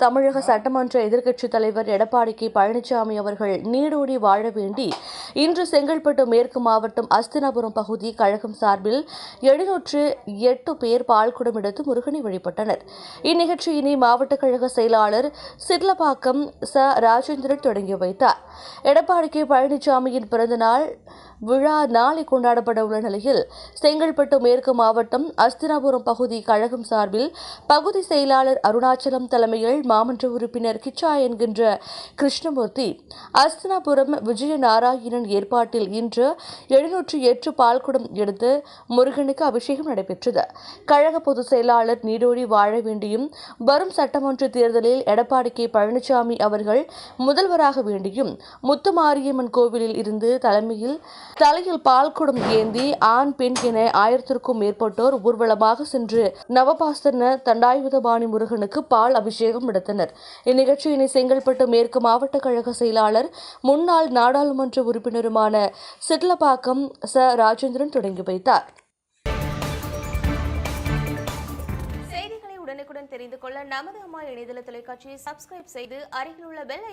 தமிழக சட்டமன்ற எதிர்க்கட்சித் தலைவர் எடப்பாடி கே பழனிசாமி அவர்கள் நீடோடி வாழ வேண்டி இன்று செங்கல்பட்டு மேற்கு மாவட்டம் அஸ்தினாபுரம் பகுதி கழகம் சார்பில் எழுநூற்று எட்டு பேர் பால்குடம் எடுத்து முருகனை வழிபட்டனர். இந்நிகழ்ச்சியினை மாவட்ட கழக செயலாளர் சிட்லபாக்கம் ச. ராஜேந்திரன் தொடங்கி வைத்தார். எடப்பாடி கே. பழனிசாமியின் பிறந்தநாள் விழா நாளை கொண்டாடப்பட உள்ள நிலையில் செங்கல்பட்டு மேற்கு மாவட்டம் அஸ்தினாபுரம் பகுதி கழகம் சார்பில் பகுதி செயலாளர் அருணாச்சலம் தலைமையில் மாமன்ற உறுப்பினர் கிச்சா என்கின்ற கிருஷ்ணமூர்த்தி அஸ்தினாபுரம் விஜயநாராயணன் முருகனின் ஏற்பாட்டில் இன்று எழுநூற்று எட்டு பால்குடம் எடுத்து முருகனுக்கு அபிஷேகம் நடைபெற்றது. கழக பொதுச் செயலாளர் நீடோடி வாழ வேண்டியும் வரும் சட்டமன்ற தேர்தலில் எடப்பாடி கே. பழனிசாமி அவர்கள் முதல்வராக வேண்டியும் முத்துமாரியம்மன் கோவிலில் இருந்து தலைமையில் தலையில் பால்குடம் ஏந்தி ஆண் பெண் என ஆயிரத்திற்கும் மேற்பட்டோர் ஊர்வலமாக சென்று நவபாஸ்தன தண்டாயுதபாணி முருகனுக்கு பால் அபிஷேகம் நடத்தினர். இந்நிகழ்ச்சியினை செங்கல்பட்டு மேற்கு மாவட்ட கழக செயலாளர் முன்னாள் நாடாளுமன்ற உறுப்பினர் உறுப்பினருமான சிட்லபாக்கம் ச. ராஜேந்திரன் தொடங்கி வைத்தார். செய்திகளை உடனுக்குடன் தெரிந்து கொள்ள நமது அம்மா இணையதள தொலைக்காட்சியை சப்ஸ்கிரைப் செய்து அருகில் உள்ள பெல்